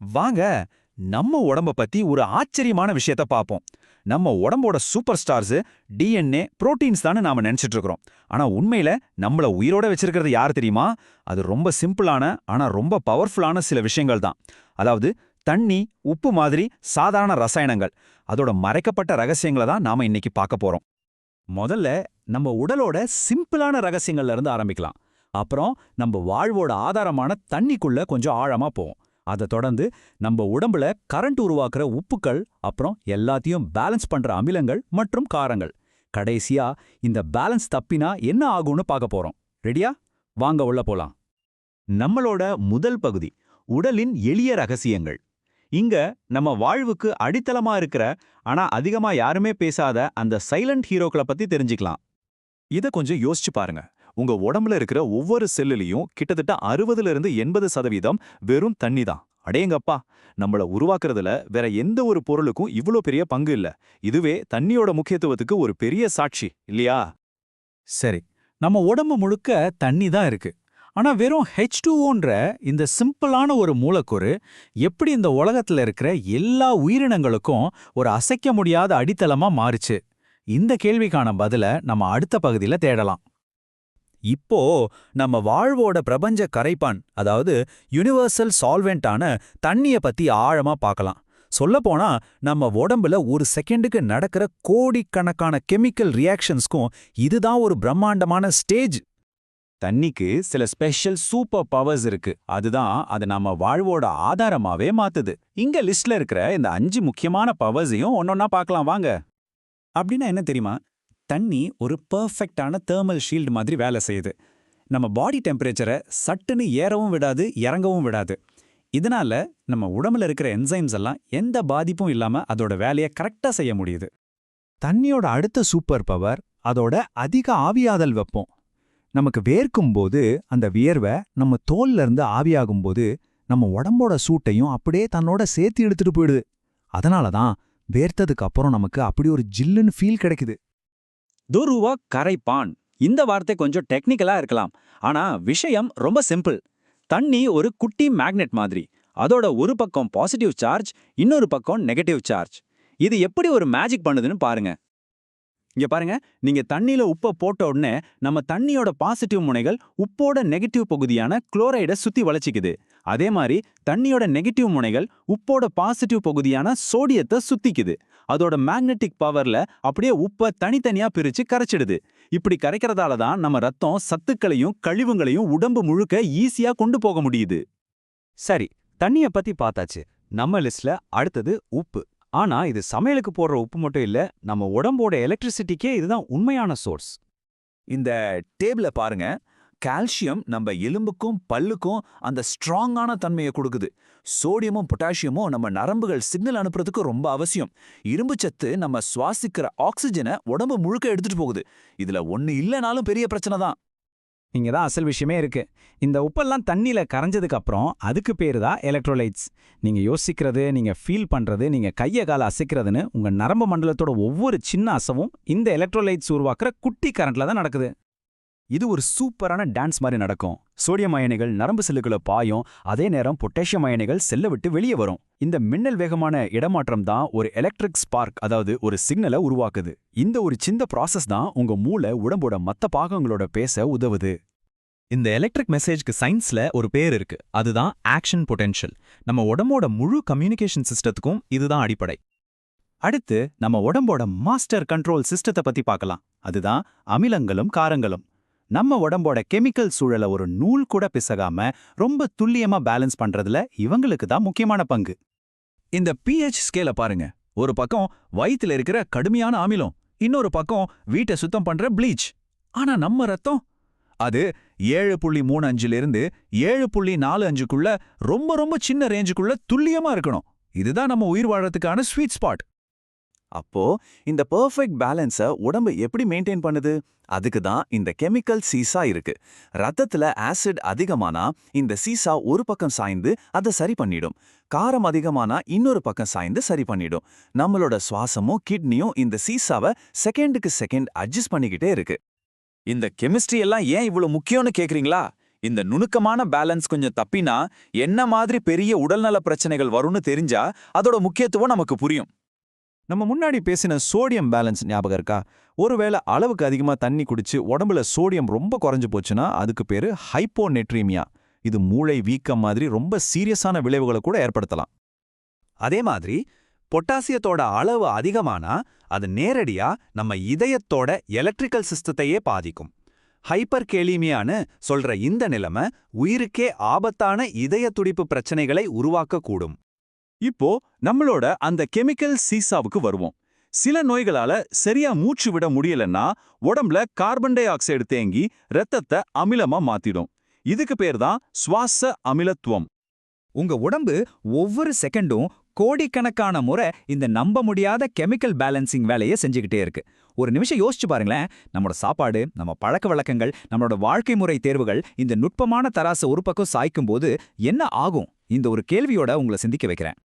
வாங்க நம்ம உடம்ப பத்தி ஒரு ஆச்சரியமான விஷயத்த பார்ப்போம் நம்ம உடம்போட சூப்பர் ஸ்டார்ஸ் டிஎன்ஏ புரோட்டீன்ஸ் தானே நாம நினைச்சிட்டு இருக்கிறோம் ஆனா உண்மையில நம்மள உயிரோட வச்சிருக்கிறது யார் தெரியுமா? அது ரொம்ப சிம்பிளான ஆனா ரொம்ப பவர்ஃபுல்லான சில விஷயங்கள் தான். அதாவது தண்ணி உப்பு மாதிரி சாதாரண ரசாயனங்கள். அதோட மறைக்கப்பட்ட ரகசியங்களை தான் நாம இன்னைக்கு பார்க்க போறோம். முதல்ல நம்ம உடலோட சிம்பிளான ரகசியங்கள்ல இருந்து ஆரம்பிக்கலாம். அப்புறம் நம்ம வாழ்வோட ஆதாரமான தண்ணிக்குள்ள கொஞ்சம் ஆழமா போவோம். அதை தொடர்ந்து நம்ம உடம்புல கரண்ட் உருவாக்குற உப்புக்கள் அப்புறம் எல்லாத்தையும் பேலன்ஸ் பண்ற அமிலங்கள் மற்றும் காரங்கள். கடைசியா இந்த பேலன்ஸ் தப்பினா என்ன ஆகும்னு பார்க்க போறோம். ரெடியா வாங்க உள்ள போலாம். நம்மளோட முதல் பகுதி உடலின் எளிய ரகசியங்கள். இங்க நம்ம வாழ்வுக்கு அடித்தளமா இருக்கிற ஆனா அதிகமா யாருமே பேசாத அந்த சைலண்ட் ஹீரோக்களை பத்தி தெரிஞ்சுக்கலாம். இத கொஞ்சம் யோசிச்சு பாருங்க. உங்க உடம்புல இருக்கிற ஒவ்வொரு செல்லுலயும் கிட்டத்தட்ட அறுபதுல இருந்து எண்பது சதவீதம் வெறும் தண்ணி தான். அடேங்கப்பா! நம்மள உருவாக்குறதுல வேற எந்த ஒரு பொருளுக்கும் இவ்ளோ பெரிய பங்கு இல்ல. இதுவே தண்ணியோட முக்கியத்துவத்துக்கு ஒரு பெரிய சாட்சி இல்லையா? சரி நம்ம உடம்பு முழுக்க தண்ணி தான் இருக்கு. ஆனா வெறும் ஹெச் டூன்ற இந்த சிம்பிளான ஒரு மூலக்கூறு எப்படி இந்த உலகத்துல இருக்கிற எல்லா உயிரினங்களுக்கும் ஒரு அசைக்க முடியாத அடித்தளமா மாறுச்சு? இந்த கேள்விக்கான பதில நம்ம அடுத்த பகுதியில தேடலாம். இப்போ நம்ம வாழ்வோட பிரபஞ்ச கரைப்பான் அதாவது யுனிவர்சல் சால்வெண்டான தண்ணிய பத்தி ஆழமா பார்க்கலாம் சொல்லப்போனா நம்ம உடம்புல ஒரு செகண்டுக்கு நடக்கிற கோடிக்கணக்கான கெமிக்கல் ரியாக்ஷன்ஸ்க்கும் இதுதான் ஒரு பிரம்மாண்டமான ஸ்டேஜ் தண்ணிக்கு சில ஸ்பெஷல் சூப்பர் பவர்ஸ் இருக்கு. அதுதான் அது நம்ம வாழ்வோட ஆதாரமாவே மாத்துது. இங்க லிஸ்ட்ல இருக்கிற இந்த அஞ்சு முக்கியமான பவர்ஸையும் ஒன்னொன்னா பார்க்கலாம் வாங்க. அப்படின்னா என்ன தெரியுமா? தண்ணி ஒரு பர்ஃபெக்டான தெர்மல் ஷீல்டு மாதிரி வேலை செய்யுது. நம்ம பாடி டெம்பரேச்சரை சட்டுன்னு ஏறவும் விடாது இறங்கவும் விடாது. இதனால நம்ம உடம்புல இருக்கிற என்சைம்ஸ் எல்லாம் எந்த பாதிப்பும் இல்லாம அதோட வேலையை கரெக்டா செய்ய முடியுது. தண்ணியோட அடுத்த சூப்பர் பவர் அதோட அதிக ஆவியாதல் வெப்பம். நமக்கு வேர்க்கும் போது அந்த வியர்வை நம்ம தோல்ல இருந்து ஆவியாகும்போது நம்ம உடம்போட சூட்டையும் அப்படியே தன்னோட சேர்த்து எடுத்துட்டு போயிடுது. அதனால தான் வேர்த்ததுக்கு அப்புறம் நமக்கு அப்படி ஒரு ஜில்லுன்னு ஃபீல் கிடைக்குது. துருவா கரைப்பான். இந்த வார்த்தை கொஞ்சம் டெக்னிக்கலா இருக்கலாம். ஆனா விஷயம் ரொம்ப சிம்பிள் தண்ணி ஒரு குட்டி மேக்னெட் மாதிரி. அதோட ஒரு பக்கம் பாசிட்டிவ் சார்ஜ் இன்னொரு பக்கம் நெகட்டிவ் சார்ஜ் இது எப்படி ஒரு மேஜிக் பண்ணுதுன்னு பாருங்க. இங்க பாருங்க நீங்க தண்ணியில உப்பை போட்ட உடனே நம்ம தண்ணியோட பாசிட்டிவ் முனைகள் உப்போட நெகட்டிவ் பகுதியான குளோரைடை சுத்தி வளைச்சிக்குது. அதே மாதிரி தண்ணியோட நெகட்டிவ் முனைகள் உப்போட பாசிட்டிவ் பகுதியான சோடியத்தை சுத்திக்குது. அதோட மேக்னெட்டிக் பவர்ல அப்படியே உப்பை தனித்தனியா பிரிச்சு கரைச்சிடுது. இப்படி கரைக்கிறதால தான் நம்ம ரத்தம் சத்துக்களையும் கழிவுங்களையும் உடம்பு முழுக்க ஈஸியா கொண்டு போக முடியுது. சரி தண்ணிய பத்தி பார்த்தாச்சு. நம்ம லிஸ்ட்ல அடுத்தது உப்பு. ஆனா இது சமையலுக்கு போடுற உப்பு மட்டும் இல்ல நம்ம உடம்போட எலக்ட்ரிசிட்டிக்கே இதுதான் உண்மையான சோர்ஸ் இந்த டேபிள பாருங்க. கால்சியம் நம்ம எலும்புக்கும் பல்லுக்கும் அந்த ஸ்ட்ராங்கான தன்மையை கொடுக்குது. சோடியமும் பொட்டாசியமும் நம்ம நரம்புகள் சிக்னல் அனுப்புறதுக்கு ரொம்ப அவசியம். இரும்பு சத்து நம்ம சுவாசிக்கிற ஆக்சிஜனை உடம்பு முழுக்க எடுத்துட்டு போகுது. இதுல ஒண்ணு இல்லைனாலும் பெரிய பிரச்சனை தான். இங்க தான் அசல் விஷயமே இருக்கு. இந்த உப்பெல்லாம் தண்ணியில கரைஞ்சதுக்கு அப்புறம் அதுக்கு பேரு தான் எலக்ட்ரோலைட்ஸ் நீங்க யோசிக்கிறது நீங்க ஃபீல் பண்றது நீங்க கைய கால அசைக்கிறதுன்னு உங்க நரம்பு மண்டலத்தோட ஒவ்வொரு சின்ன அசவும் இந்த எலக்ட்ரோலைட்ஸ் உருவாக்குற குட்டி கரண்ட்ல தான் நடக்குது. இது ஒரு சூப்பரான டான்ஸ் மாதிரி நடக்கும். சோடியம் அயனிகள் நரம்பு செல்லுக்குள்ள பாயும் அதே நேரம் பொட்டாசியம் அயனிகள் செல்ல விட்டு வெளியே வரும். இந்த மின்னல் வேகமான இடமாற்றம் தான் ஒரு எலக்ட்ரிக் ஸ்பார்க் அதாவது ஒரு சிக்னலை உருவாக்குது. இந்த ஒரு சின்ன ப்ராசஸ் தான் உங்க மூளை உடம்போட மத்த பாகங்களோட பேச உதவுது. இந்த எலக்ட்ரிக் மெசேஜ்க்கு சயின்ஸ்ல ஒரு பேர் இருக்கு. அதுதான் ஆக்ஷன் பொட்டென்ஷியல் நம்ம உடம்போட முழு கம்யூனிகேஷன் சிஸ்டத்துக்கும் இதுதான் அடிப்படை. அடுத்து நம்ம உடம்போட மாஸ்டர் கண்ட்ரோல் சிஸ்டத்தை பத்தி பார்க்கலாம். அதுதான் அமிலங்களும் காரங்களும். நம்ம உடம்போட கெமிக்கல் சூழலை ஒரு நூல் கூட பிசகாம ரொம்ப துல்லியமா பேலன்ஸ் பண்றதுல இவங்களுக்கு தான் முக்கியமான பங்கு. இந்த பிஹெச் ஸ்கேல பாருங்க. ஒரு பக்கம் வயித்துல இருக்கிற கடுமையான அமிலம் இன்னொரு பக்கம் வீட்டை சுத்தம் பண்ற ப்ளீச் ஆனா நம்ம ரத்தம்? அது ஏழு புள்ளி மூணு அஞ்சுலேருந்து ஏழு புள்ளி நாலு அஞ்சுக்குள்ள ரொம்ப ரொம்ப சின்ன ரேஞ்சுக்குள்ள துல்லியமா இருக்கணும். இதுதான் நம்ம உயிர் வாழறதுக்கான ஸ்வீட் ஸ்பாட் அப்போ இந்த பெர்ஃபெக்ட் பேலன்ஸ உடம்பு எப்படி மெயின்டைன் பண்ணுது? அதுக்கு தான் இந்த கெமிக்கல் சீசா இருக்கு. ரத்தத்துல ஆசிட் அதிகமானா இந்த சீசா ஒரு பக்கம் சாய்ந்து அதை சரி பண்ணிடும். காரம் அதிகமானா இன்னொரு பக்கம் சாய்ந்து சரி பண்ணிடும். நம்மளோட சுவாசமும் கிட்னியும் இந்த சீசாவை செகண்டுக்கு செகண்ட் அட்ஜஸ்ட் பண்ணிக்கிட்டே இருக்கு. இந்த கெமிஸ்ட்ரி எல்லாம் ஏன் இவ்வளவு முக்கியம்னு கேக்குறீங்களா? இந்த நுணுக்கமான பேலன்ஸ் கொஞ்சம் தப்பினா என்ன மாதிரி பெரிய உடல்நல பிரச்சனைகள் வரும்னு தெரிஞ்சா அதோட முக்கியத்துவம் நமக்கு புரியும். நம்ம முன்னாடி பேசின சோடியம் பேலன்ஸ் ஞாபகம் இருக்கா? ஒருவேளை அளவுக்கு அதிகமா தண்ணி குடிச்சு உடம்புல சோடியம் ரொம்ப குறைஞ்சு போச்சுன்னா அதுக்கு பேரு ஹைப்போநெட்ரீமியா. இது மூளை வீக்கம் மாதிரி ரொம்ப சீரியஸான விளைவுகளை கூட ஏற்படுத்தலாம். அதே மாதிரி பொட்டாசியத்தோட அளவு அதிகமானா அது நேரடியா நம்ம இதயத்தோட எலக்ட்ரிக்கல் சிஸ்டத்தையே பாதிக்கும். ஹைப்பர் கேலீமியான்னு சொல்ற இந்த நிலைமை உயிருக்கே ஆபத்தான இதய துடிப்பு பிரச்சனைகளை உருவாக்கக்கூடும். இப்போ நம்மளோட அந்த கெமிக்கல் சீசாவுக்கு வருவோம். சில நோய்களால சரியா மூச்சு விட முடியலன்னா உடம்புல கார்பன் டை ஆக்சைடு தேங்கி ரத்தத்தை அமிலமா மாத்திடும். இதுக்கு பேர் தான் சுவாச அமிலத்துவம். உங்க உடம்பு ஒவ்வொரு செகண்டும் கோடிக்கணக்கான முறை இந்த நம்ப முடியாத கெமிக்கல் பேலன்சிங் வேலையை செஞ்சுக்கிட்டே இருக்கு. ஒரு நிமிஷம் யோசிச்சு பாருங்களேன். நம்மளோட சாப்பாடு நம்ம பழக்க வழக்கங்கள் நம்மளோட வாழ்க்கை முறை தேர்வுகள் இந்த நுட்பமான தராசை ஒரு பக்கம் சாய்க்கும் போது என்ன ஆகும்? இந்த ஒரு கேள்வியோட உங்களை சிந்திக்க வைக்கிறேன்.